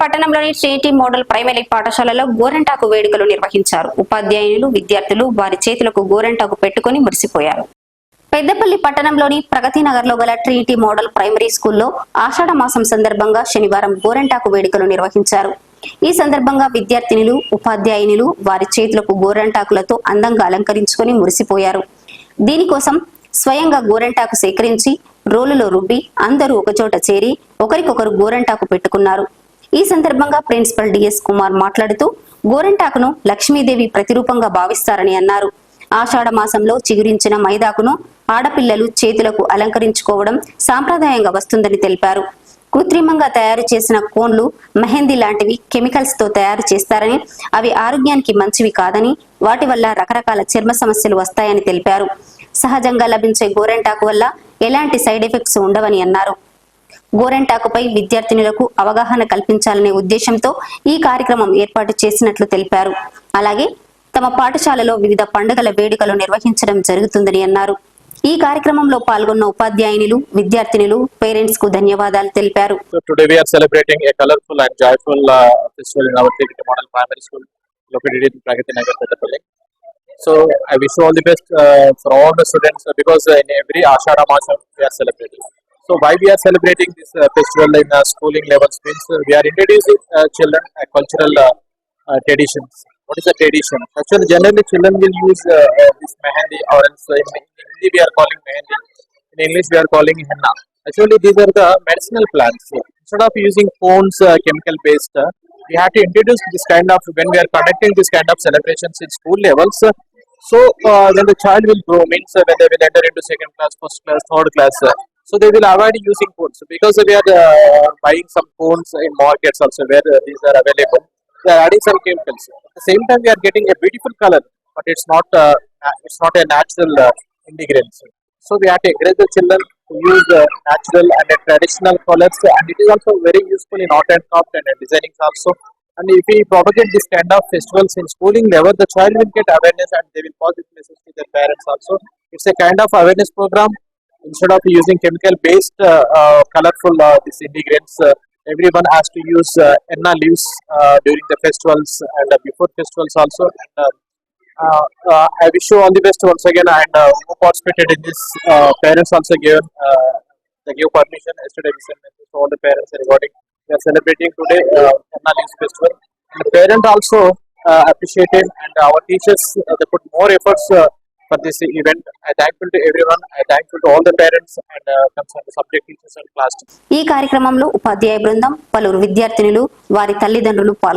పట్టణంలోని Trinity model primary పాఠశాలలో గోరెంటాకు వేడుకలు నిర్వహించారు. ఉపాధ్యాయులు విద్యార్థులు వారి చేతులకు గోరెంటాకు పెట్టుకుని మురిసిపోయారు. పెద్దపల్లి పట్టణంలోని ప్రగతి నగర్లో గల ట్రినిటీ మోడల్ ప్రైమరీ స్కూల్లో ఆషాఢ మాసం సందర్భంగా శనివారం గోరెంటాకు వేడుకలు నిర్వహించారు. ఈ సందర్భంగా విద్యార్థినులు ఉపాధ్యాయునులు వారి చేతులకు గోరెంటాకులతో అందంగా అలంకరించుకొని మురిసిపోయారు. దీనికోసం స్వయంగా గోరెంటాకు సేకరించి రోలులో రుబ్బి అందరూ ఒకచోట చేరి ఒకరికొకరు గోరెంటాకు పెట్టుకున్నారు. ఈ సందర్భంగా ప్రిన్సిపల్ డిఎస్ కుమార్ మాట్లాడుతూ గోరెంటాకును లక్ష్మీదేవి ప్రతిరూపంగా భావిస్తారని అన్నారు. ఆషాఢ మాసంలో చిగురించిన మైదాకును ఆడపిల్లలు చేతులకు అలంకరించుకోవడం సాంప్రదాయంగా వస్తుందని తెలిపారు. కృత్రిమంగా తయారు చేసిన కోన్లు మెహందీ లాంటివి కెమికల్స్తో తయారు చేస్తారని అవి ఆరోగ్యానికి మంచివి కాదని వాటి వల్ల రకరకాల చర్మ సమస్యలు వస్తాయని తెలిపారు. సహజంగా లభించే గోరెంటాకు వల్ల ఎలాంటి సైడ్ ఎఫెక్ట్స్ ఉండవని అన్నారు. గోరంటాకుపై విద్యార్థినులకు అవగాహన కల్పించాలనే ఉద్దేశంతో ఈ కార్యక్రమం ఏర్పాటు చేసినట్లు తెలిపారు. అలాగే తమ పాఠశాలలో వివిధ పండుగల వేడుకలు నిర్వహించడం జరుగుతుందని అన్నారు. ఈ కార్యక్రమంలో పాల్గొన్న ఉపాధ్యాయునిలు విద్యార్థినులు పేరెంట్స్కు ధన్యవాదాలు తెలిపారు. So I wish all the best for all the students because in every Ashadha So why we are celebrating this uh, festival in uh, schooling levels means uh, we are introducing uh, children uh, cultural uh, uh, traditions. What is a tradition? Actually, generally children will use uh, uh, this mehendi or else in Hindi we are calling mehendi. In English we are calling henna. Actually, these are the medicinal plants. Instead of using phones, uh, chemical based, uh, we have to introduce this kind of when we are conducting this kind of celebrations in school levels. uh, so uh, when the child will grow, means uh, when they will enter into second class, first class, third class, uh, so they will avoid using phones because we are uh, buying some phones in markets also where uh, these are available. We are adding some chemicals. At the same time, we are getting a beautiful color, but it's not uh, it's not a natural uh, ingredients. So we have to encourage the children to use uh, natural and uh, traditional colors, and it is also very useful in art and craft and uh, designing also. And if we propagate this kind of festivals in schooling level, the child will get awareness and they will pass this message to their parents also. It's a kind of awareness program. Instead of using chemical based uh, uh, colorful uh, these ingredients, everyone has to use henna leaves during the festivals and before festivals also. And, I wish you all the best once again and who participated in this. Parents also uh, they gave permission yesterday. We sent to all the parents regarding we are celebrating today uh, Henna Leaves Festival. And the parent also uh, appreciated and our teachers uh, they put more efforts uh, for this event. I thankful to everyone. I thankful to all the parents and uh, concerned subject teachers and class teachers. ఈ కార్యక్రమంలో ఉపాధ్యాయ బృందం పలువురు విద్యార్థినులు వారి తల్లిదండ్రులు పాల్గొన్నారు